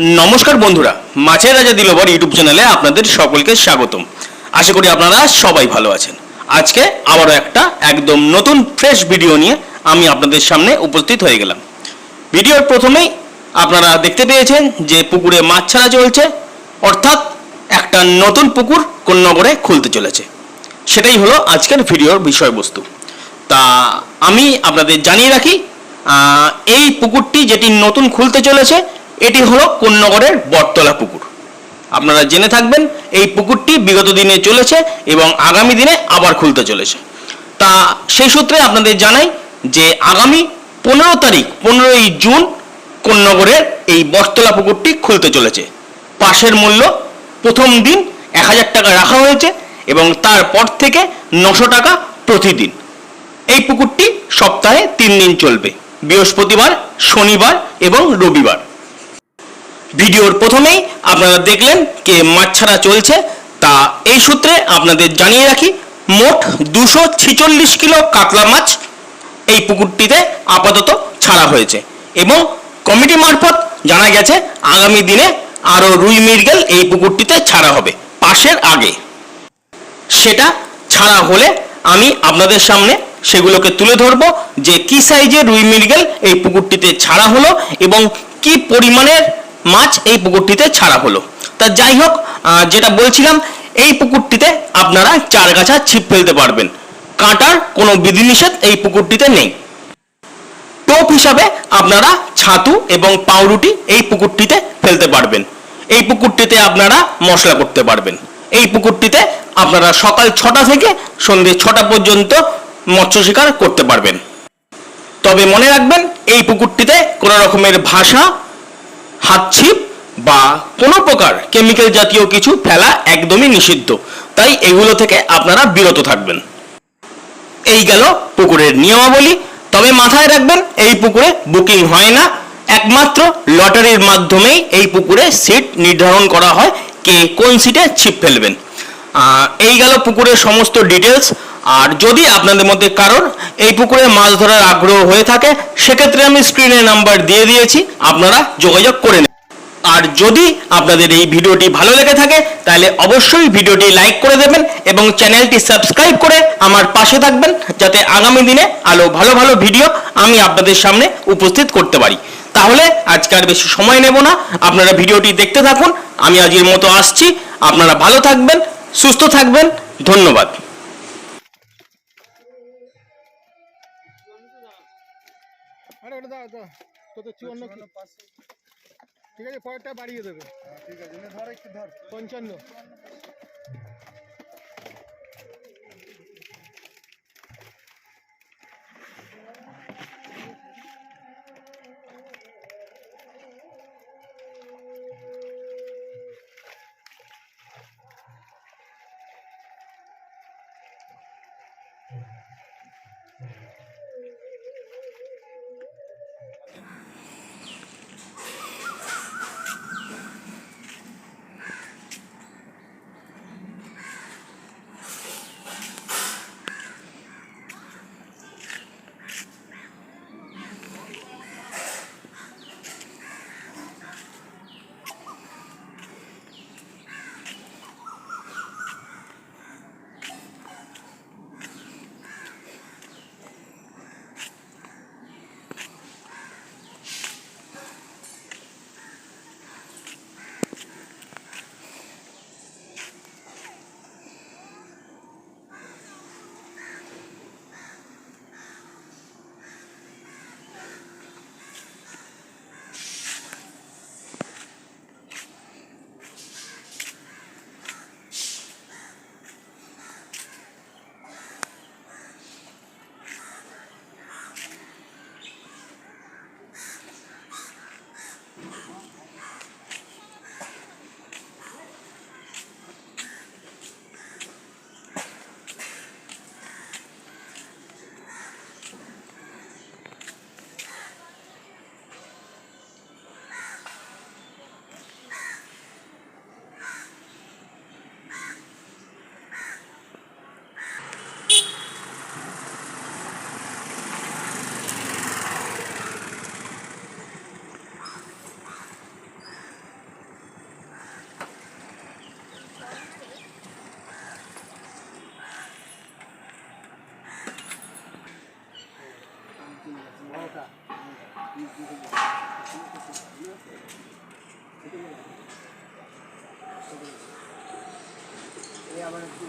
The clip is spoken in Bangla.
নমস্কার বন্ধুরা, মাছের রাজা দিলবর ইউটিউব চ্যানেলে আপনাদের সকলকে স্বাগতম। আশা করি আপনারা সবাই ভালো আছেন। আজকে আবারও একটা একদম নতুন ফ্রেশ ভিডিও নিয়ে আমি আপনাদের সামনে উপস্থিত হয়ে গেলাম। ভিডিওর প্রথমেই আপনারা দেখতে পেয়েছেন যে পুকুরে মাছ ছাড়া চলছে, অর্থাৎ একটা নতুন পুকুর কোন্নগরে খুলতে চলেছে। সেটাই হলো আজকের ভিডিওর বিষয়বস্তু। তা আমি আপনাদের জানিয়ে রাখি এই পুকুরটি যেটি নতুন খুলতে চলেছে এটি হলো কোন্নগরের বটতলা পুকুর। আপনারা জেনে থাকবেন, এই পুকুরটি বিগত দিনে চলেছে এবং আগামী দিনে আবার খুলতে চলেছে। তা সেই সূত্রে আপনাদের জানাই যে আগামী পনেরো তারিখ, পনেরোই জুন কোন্নগরের এই বটতলা পুকুরটি খুলতে চলেছে। পাশের মূল্য প্রথম দিন এক হাজার টাকা রাখা হয়েছে এবং তারপর থেকে নশো টাকা প্রতিদিন। এই পুকুরটি সপ্তাহে তিন দিন চলবে। বৃহস্পতিবার, শনিবার এবং রবিবার। ভিডিওর প্রথমেই আপনারা দেখলেন কে মাছ ছাড়া চলছে, তা এই সূত্রে আপনাদের জানিয়ে রাখি, মোট দুশো ছিচল্লিশ কিলো কাতলা মাছ এই পুকুরটিতে আপাতত ছাড়া হয়েছে এবং কমিটি মারফত জানা গেছে, আগামী দিনে আরও রুই মৃগেল এই পুকুরটিতে ছাড়া হবে, পাশের আগে। সেটা ছাড়া হলে আমি আপনাদের সামনে সেগুলোকে তুলে ধরবো, যে কি সাইজের রুই মৃগেল এই পুকুরটিতে ছাড়া হলো এবং কি পরিমাণের মাছ এই পুকুরটিতে ছাড়া হলো। তা যাই হোক যেটা বলছিলাম, এই পুকুরটিতে আপনারা চার গাছা ছিপ ফেলতে পারবেন। কাঁটার কোনো বিধিনিষেধ এই পুকুরটিতে নেই। টোপ হিসাবে আপনারা ছাতু এবং পাউরুটি এই পুকুরটিতে ফেলতে পারবেন। এই পুকুরটিতে আপনারা মশলা করতে পারবেন। এই পুকুরটিতে আপনারা সকাল ছটা থেকে সন্ধ্যে ছটা পর্যন্ত মৎস্য শিকার করতে পারবেন। তবে মনে রাখবেন, এই পুকুরটিতে কোনো রকমের ভাষা হাতছিপ বা কোনো প্রকার কেমিক্যাল জাতীয় কিছু ফেলা একদমই নিষিদ্ধ। তাই এগুলো থেকে আপনারা বিরত থাকবেন। এই গেল পুকুরের নিয়মাবলী। তবে মাথায় রাখবেন, এই পুকুরে বুকিং হয় না। একমাত্র লটারির মাধ্যমেই এই পুকুরে সিট নির্ধারণ করা হয়, কে কোন সিটে ছিপ ফেলবেন। এই গেল পুকুরের সমস্ত ডিটেলস আর যদি আপনাদের মধ্যে কারোর এই পুকুরে মাছ ধরার আগ্রহ হয়ে থাকে, সেক্ষেত্রে আমি স্ক্রিনে নাম্বার দিয়ে দিয়েছি, আপনারা যোগাযোগ করে নেবেন আর যদি আপনাদের এই ভিডিওটি ভালো লেগে থাকে, তাহলে অবশ্যই ভিডিওটি লাইক করে দেবেন এবং চ্যানেলটি সাবস্ক্রাইব করে আমার পাশে থাকবেন, যাতে আগামী দিনে আলো ভালো ভালো ভিডিও আমি আপনাদের সামনে উপস্থিত করতে পারি। তাহলে আজকে আর বেশি সময় নেব না, আপনারা ভিডিওটি দেখতে থাকুন, আমি আজকের মতো আসছি, আপনারা ভালো থাকবেন, সুস্থ থাকবেন, ধন্যবাদ। ঠিক আছে পরেরটা বাড়িয়ে দেবে। হ্যাঁ, ঠিক আছে ধর ধর। পঞ্চান্ন। আবার একটু